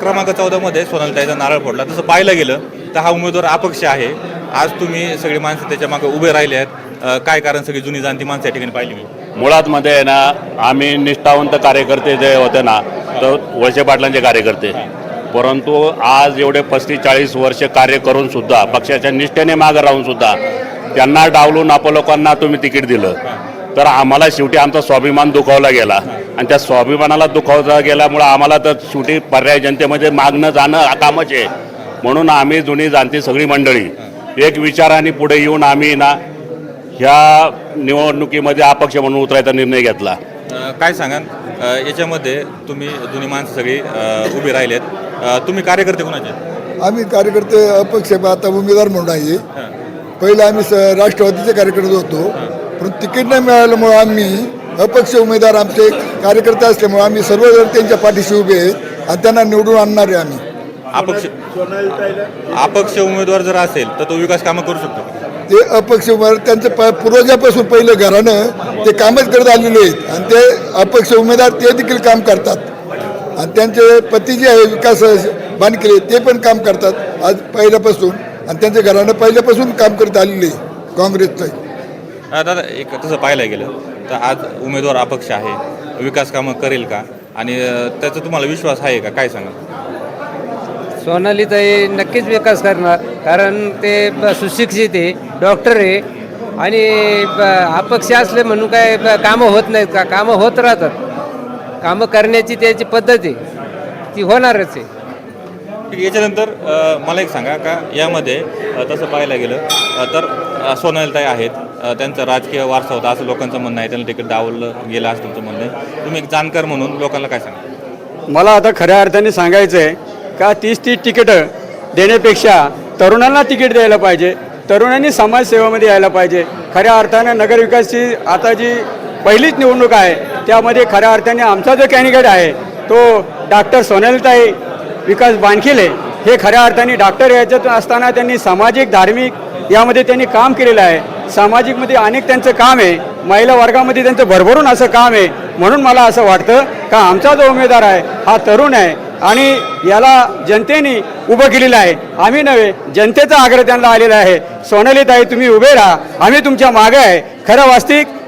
क्रमांक चौदामध्ये सोनलताईचा नारळ फोडला. तसं पाहायला गेलं तर हा उमेदवार अपक्ष आहे. आज तुम्ही सगळी माणसं त्याच्यामागे उभे राहिले आहेत. काय कारण सगळी जुनी जाणती माणसं या ठिकाणी पाहिली मी? मुळात मध्ये आहे ना आम्ही निष्ठावंत कार्यकर्ते जे होते ना तर वळसे पाटलांचे कार्यकर्ते. परंतु आज एवढे पस्तीस चाळीस वर्ष कार्य करून सुद्धा पक्षाच्या निष्ठेने मागे राहून सुद्धा त्यांना डावलून आपण लोकांना तुम्ही तिकीट दिलं. तर आम्हाला शेवटी आमचा स्वाभिमान दुखावला गेला. आणि त्या स्वाभिमानाला दुखावला गेल्यामुळं आम्हाला तर शेवटी पर्याय जनतेमध्ये मागणं जाणं कामच आहे. म्हणून आम्ही जुनी जाणती सगळी मंडळी एक विचाराने पुढे येऊन आम्ही ना ह्या निवडणुकीमध्ये अपक्ष म्हणून उतरायचा निर्णय घेतला. काय सांगाल? अ, याच्यामध्ये तुम्ही जुनी माणसं सगळी उभी राहिलेत. तुम्ही कार्यकर्ते कोणाचे? आम्ही कार्यकर्ते अपक्ष आता उमेदवार म्हणून आहे. पहिलं आम्ही स राष्ट्रवादीचे कार्यकर्ते होतो. पण तिकीट नाही मिळाल्यामुळं आम्ही अपक्ष उमेदवार आमचे कार्यकर्ते असल्यामुळे आम्ही सर्वजण त्यांच्या पाठीशी उभे आहेत आणि त्यांना निवडून आणणार आहे आम्ही. अपक्ष अपक्ष उमेदवार जर असेल तर तो विकास कामं करू शकतो. ते अपक्ष उमेदवार त्यांचं प पूर्वजापासून पहिलं घरानं ते कामच करत आलेले आहेत. आणि ते अपक्ष उमेदवार ते देखील काम करतात. आणि त्यांचे पती जे आहे विकास बांधकेले ते पण काम करतात आज पहिल्यापासून. आणि त्यांच्या घरानं पहिल्यापासून काम करत आलेले आहे काँग्रेसचं. दादा एक तसं पाहायला गेलं तर आज उमेदवार अपक्ष आहे. विकास कामं करेल का? आणि त्याचा तुम्हाला विश्वास आहे का? काय सांगा सोनालीताई नक्कीच विकास करणार कारण ते सुशिक्षित आहे डॉक्टर आहे आणि अपक्ष असले म्हणून काय कामं होत नाहीत का? कामं होत राहतात. कामं करण्याची त्याची पद्धत आहे. ती होणारच आहे. याच्यानंतर मला एक सांगा का? यामध्ये तसं पाहायला गेलं तर सोनालीताई आहेत. त्यांचा राजकीय वारसा होता असं लोकांचं म्हणणं आहे. त्यांना तिकीट डावलं गेलं असं तुमचं म्हणणं आहे. तुम्ही एक जाणकार म्हणून लोकांना काय सांगा मला आता खऱ्या अर्थाने सांगायचं आहे का तीस तीस तिकीटं देण्यापेक्षा तरुणांना तिकीट द्यायला पाहिजे. तरुणांनी समाजसेवेमध्ये यायला पाहिजे. खऱ्या अर्थानं नगरविकासची आता जी पहिलीच निवडणूक आहे त्यामध्ये खऱ्या अर्थाने आमचा जो कॅन्डिडेट आहे तो डॉक्टर सोनलताई विकास बानखिले. हे खऱ्या अर्थाने डॉक्टर याच्यात असताना त्यांनी सामाजिक धार्मिक यामध्ये त्यांनी काम केलेलं आहे. सामाजिकमध्ये अनेक त्यांचं काम आहे. महिला वर्गामध्ये त्यांचं भरभरून असं काम आहे. म्हणून मला असं वाटतं का आमचा जो उमेदवार आहे हा तरुण आहे आणि याला जनतेने उभं केलेलं आहे. आम्ही नव्हे जनतेचा आग्रह त्यांना आलेला आहे. सोनालीताई तुम्ही उभे राहा. आम्ही तुमच्या मागे आहे. खरं वास्तविक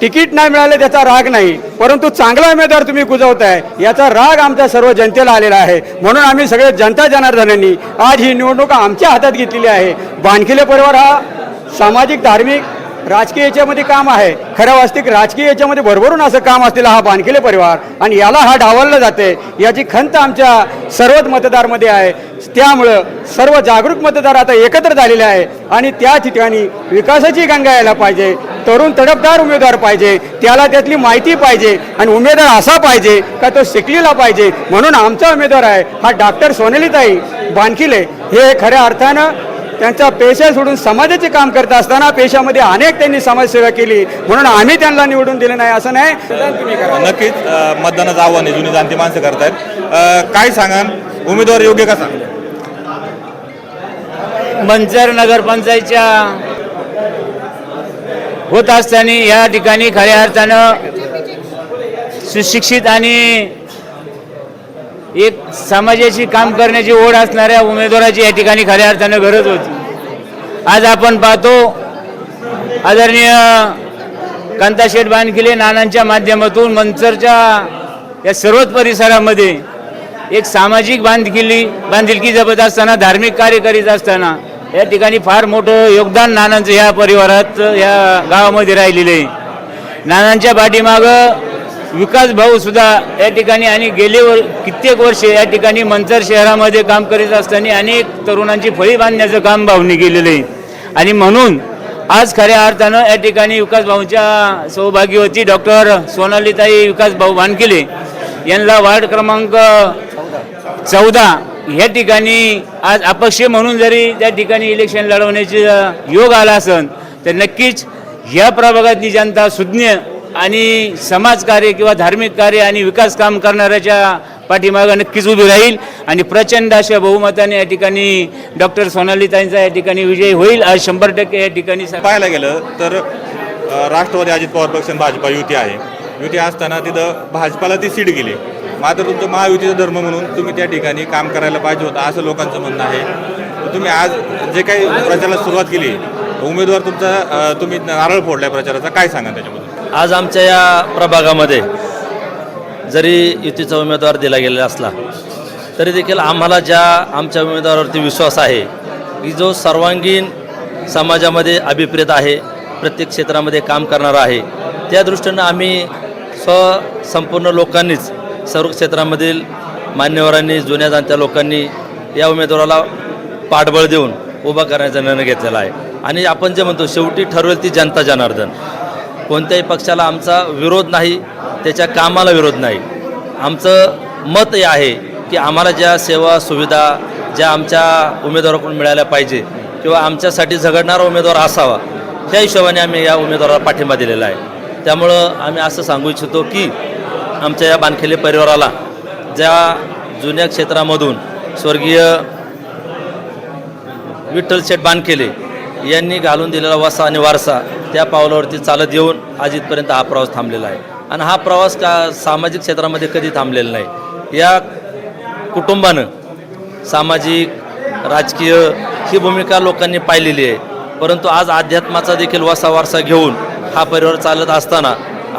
तिकीट नाही मिळाले त्याचा राग नाही. परंतु चांगला उमेदवार तुम्ही गुजवताय याचा राग आमच्या सर्व जनतेला आलेला आहे. म्हणून आम्ही सगळे जनता जनार्दनांनी आज ही निवडणूक आमच्या हातात घेतलेली आहे. बाणखिले परिवार हा सामाजिक धार्मिक राजकीय याच्यामध्ये काम आहे. खरं वास्तविक राजकीय याच्यामध्ये भरभरून असं काम असलेला हा बांधकेले परिवार. आणि याला हा डावललं जाते याची खंत आमच्या सर्वच मतदारमध्ये आहे. त्यामुळं सर्व जागरूक मतदार आता एकत्र झालेले आहे. आणि त्या ठिकाणी विकासाची गंगा यायला पाहिजे तरुण तडफदार उमेदवार पाहिजे त्याला त्यातली माहिती पाहिजे आणि उमेदवार असा पाहिजे का तो शिकलेला पाहिजे म्हणून आमचा उमेदवार आहे हा डॉक्टर सोनेलीताई बांधकिले हे खऱ्या अर्थानं त्यांचा पेशा सोडून समाजाचे काम करत असताना पेशामध्ये अनेक त्यांनी समाजसेवा केली. म्हणून आम्ही त्यांना निवडून दिले नाही असं नाही. नक्कीच मतदानाचं आव्हान आहे जुनी जाणती माणसं करतायत. काय सांगाल? उमेदवार योग्य कसा? मंचर नगरपंचायतच्या होत असताना या ठिकाणी खऱ्या अर्थानं सुशिक्षित आणि एक समाजाची काम करण्याची ओढ असणाऱ्या उमेदवाराची या ठिकाणी खऱ्या अर्थानं गरज होती. आज आपण पाहतो आदरणीय कांताशेठ बानकिले नानांच्या माध्यमातून मंचरच्या या सर्वच परिसरामध्ये एक सामाजिक बांधकिली बांधिलकी जपत असताना धार्मिक कार्य करीत असताना या ठिकाणी फार मोठं योगदान नानांचं ह्या परिवारात या गावामध्ये राहिलेलं आहे. नानांच्या पाठीमागं विकास भाऊ सुद्धा या ठिकाणी आणि गेले वर कित्येक वर्षे या ठिकाणी मंचर शहरामध्ये काम करीत असताना अनेक तरुणांची फळी बांधण्याचं काम भाऊनी केलेलं आहे. आणि म्हणून आज खऱ्या अर्थानं या ठिकाणी विकास भाऊच्या सौभाग्यवती डॉक्टर सोनालीताई विकास भाऊ बानकिले यांना वार्ड क्रमांक चौदा ह्या ठिकाणी आज अपक्ष म्हणून जरी त्या ठिकाणी इलेक्शन लढवण्याची योग आला असन तर नक्कीच ह्या प्रभागातली जनता सुज्ञ आणि समाजकार्य किंवा धार्मिक कार्य आणि विकास काम करणाऱ्याच्या पाठीमागं नक्कीच उभी राहील. आणि प्रचंड अशा बहुमताने या ठिकाणी डॉक्टर सोनालीताईंचा या ठिकाणी विजय होईल. आज शंभर टक्के या ठिकाणी पाहायला गेलं तर राष्ट्रवादी अजित पवार पक्ष भाजपा युती आहे. युती असताना तिथं भाजपाला ती सीट गेली. मात्र तुमचं महायुतीचा धर्म म्हणून तुम्ही त्या ठिकाणी काम करायला पाहिजे होतं असं लोकांचं म्हणणं आहे. तुम्ही आज जे काही प्रचाराला सुरुवात केली उमेदवार तुमचा तुम्ही नारळ फोडलाय प्रचाराचा. काय सांगा त्याच्याबद्दल? आज आमच्या या प्रभागामध्ये जरी युतीचा उमेदवार दिला गेलेला असला तरी देखील आम्हाला ज्या आमच्या उमेदवारावरती विश्वास आहे की जो सर्वांगीण समाजामध्ये अभिप्रेत आहे प्रत्येक क्षेत्रामध्ये काम करणारा आहे त्या दृष्टीनं आम्ही स्व संपूर्ण लोकांनीच सर्व क्षेत्रामधील मान्यवरांनी जुन्या जाणत्या लोकांनी या उमेदवाराला पाठबळ देऊन उभा करण्याचा निर्णय घेतलेला आहे. आणि आपण जे म्हणतो शेवटी ठरवेल ती जनता जनार्दन. कोणत्याही पक्षाला आमचा विरोध नाही त्याच्या कामाला विरोध नाही. आमचं मत हे आहे की आम्हाला ज्या सेवा सुविधा ज्या आमच्या उमेदवाराकडून मिळाल्या पाहिजे किंवा आमच्यासाठी झगडणारा उमेदवार असावा त्या हिशोबाने आम्ही या उमेदवाराला पाठिंबा दिलेला आहे. त्यामुळं आम्ही असं सांगू इच्छितो की आमच्या या बानखेले परिवाराला ज्या जुन्या क्षेत्रामधून स्वर्गीय विठ्ठल शेठ बानखेले यांनी घालून दिलेला वसा आणि वारसा त्या पावलावरती चालत येऊन आज इथपर्यंत हा प्रवास थांबलेला आहे. आणि हा प्रवास का सामाजिक क्षेत्रामध्ये कधी थांबलेला नाही. या कुटुंबानं सामाजिक राजकीय ही भूमिका लोकांनी पाहिलेली आहे. परंतु आज अध्यात्माचा देखील वसा वारसा घेऊन हा परिवार चालत असताना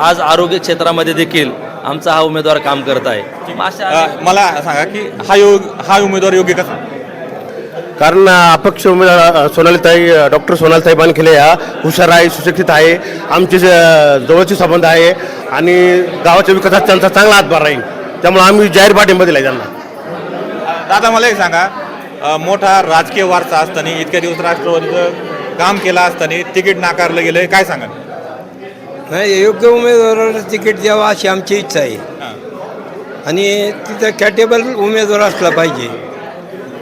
आज आरोग्य क्षेत्रामध्ये देखील आमचा हा उमेदवार काम करत आहे. मला सांगा की हा योग हा उमेदवार योग्य कसा कारण अपक्ष उमेदवार सोनालीताई डॉक्टर सोनालीताई बानखेले ह्या हुशार आहे सुशिक्षित आहे. आमचे जे जवळचे संबंध आहे आणि गावाच्या विकासात त्यांचा चांगला हातभार राहील. त्यामुळे आम्ही जाहीर पाठिंबा दिला त्यांना. दादा मला एक सांगा. मोठा राजकीय वारसा असताना इतक्या दिवस राष्ट्रवादीचं काम केलं असताना तिकीट नाकारलं गेलं काय सांगा नाही योग्य उमेदवाराला तिकीट द्यावं अशी आमची इच्छा आहे. आणि तिथं कॅटेबल उमेदवार असला पाहिजे.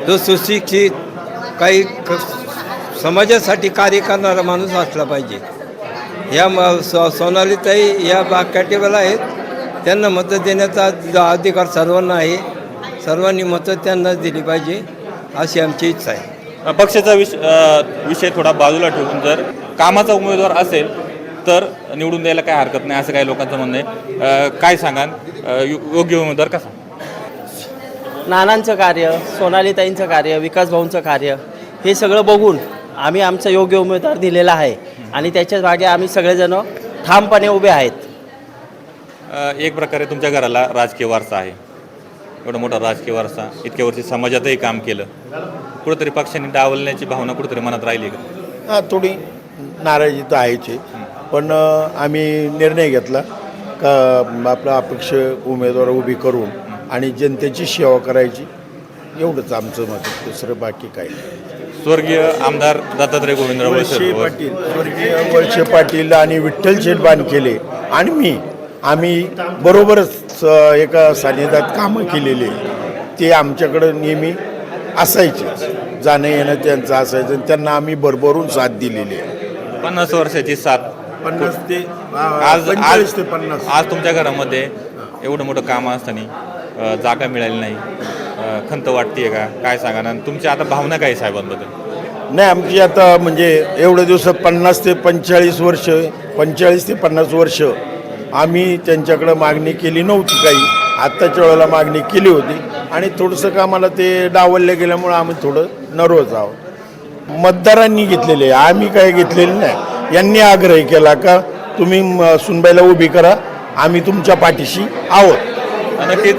जो सुशिक्षित काही क समाजासाठी कार्य करणारा माणूस असला पाहिजे. या म सो सोनालीताई या बा कॅटेबल आहेत. त्यांना मतं देण्याचा ज- अधिकार सर्वांना आहे. सर्वांनी मतं त्यांना दिली पाहिजे अशी आमची इच्छा आहे. पक्षाचा विष अ, विषय थोडा बाजूला ठेवून जर कामाचा उमेदवार असेल तर निवडून द्यायला काय हरकत नाही असं काही लोकांचं म्हणणं आहे. अ, काय सांगाल? अ, यो- योग्य उमेदवार कसा? नानांचं कार्य सोनालीताईंचं कार्य विकास भाऊंचं कार्य. हे सगळं बघून आम्ही आमचा योग्य उमेदवार दिलेला आहे. आणि त्याच्यामागे आम्ही सगळेजण ठामपणे उभे आहेत. अ, एक प्रकारे तुमच्या घराला राजकीय वारसा आहे. एवढा मोठा राजकीय वारसा. इतक्या वर्षी समाजातही काम केलं. कुठंतरी पक्षाने डावलण्याची भावना कुठंतरी मनात राहिली का? हा थोडी नाराजी तर आहेच आहे. पण अ, आम्ही निर्णय घेतला का आपला अपेक्ष उमेदवार उभी करून आणि जनतेची सेवा करायची. एवढंच आमचं मत आहे. दुसरं बाकी काही नाही. स्वर्गीय आमदार दत्तात्रय गोविंदराव वळसे पाटील. स्वर्गीय वळसे पाटील आणि विठ्ठल शेठ बानकेले आणि मी आम्ही बरोबरच एका सानिध्यात कामं केलेली. ते आमच्याकडं नेहमी असायचे. जाणं येणं त्यांचं असायचं त्यांना आम्ही भरभरून साथ दिलेली आहे. पन्नास वर्षाची साथ. पन्नास ते आज आज ते पन्नास. आज तुमच्या घरामध्ये एवढं मोठं काम असताना जागा मिळाली नाही. खंत वाटते का? काय सांगा ना तुमच्या आता भावना काय साहेबांबद्दल? नाही आमची आता म्हणजे एवढे दिवस पन्नास ते पंचेचाळीस वर्ष पंचेचाळीस ते पन्नास वर्ष आम्ही त्यांच्याकडं मागणी केली नव्हती काही. आत्ताच्या वेळेला मागणी केली होती. आणि थोडंसं का आम्हाला ते डावललं गेल्यामुळं आम्ही थोडं नर्वस आहोत. मतदारांनी घेतलेले आहे. आम्ही काय घेतलेले नाही. यांनी आग्रह केला का तुम्ही म- सुनबाईला उभी करा. आम्ही तुमच्या पाठीशी आहोत. नक्कीच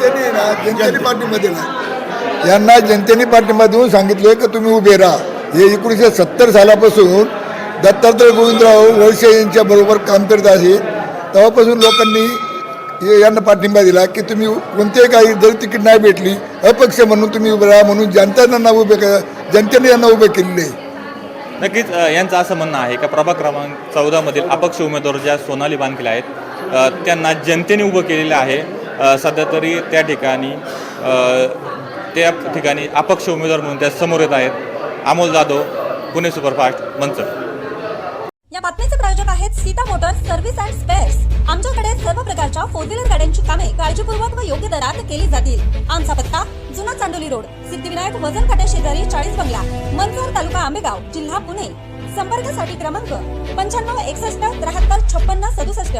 यांना जनतेने पाठिंबा देऊन सांगितले की तुम्ही उभे राहा. हे एकोणीसशे सत्तर सालापासून दत्तात्रय गोविंदराव वळसे यांच्या बरोबर काम करत आहे. तेव्हापासून लोकांनी यांना पाठिंबा दिला की तुम्ही कोणत्याही काही जर तिकीट नाही भेटली अपक्ष म्हणून तुम्ही उभे राहा म्हणून जनतांना उभे जनतेने यांना उभे केलेले. आहे नक्कीच यांचं असं म्हणणं आहे का प्रभाग क्रमांक चौदामधील अपक्ष उमेदवार ज्या सोनाली बांधलेल्या आहेत त्यांना जनतेने उभं केलेलं आहे. सध्या तरी त्या ठिकाणी त्या ठिकाणी अपक्ष उमेदवार म्हणून त्या समोर येत आहेत. अमोल जाधव पुणे सुपरफास्ट मंचर या बातमीचे प्रायोजक आहेत Sita motors service and spares. आमच्याकडे सर्व प्रकारच्या फोर व्हीलर गाड्यांची कामे काळजीपूर्वक व योग्य दरात केली जातील. आमचा पत्ता जुना चांडोली रोड सिद्धिविनायक वजन काट्या शेजारी चाळीस बंगला मनसर तालुका आंबेगाव जिल्हा पुणे. संपर्कासाठी क्रमांक पंच्याण्णव एकसष्ट त्र्याहत्तर छप्पन्न सदुसष्ट.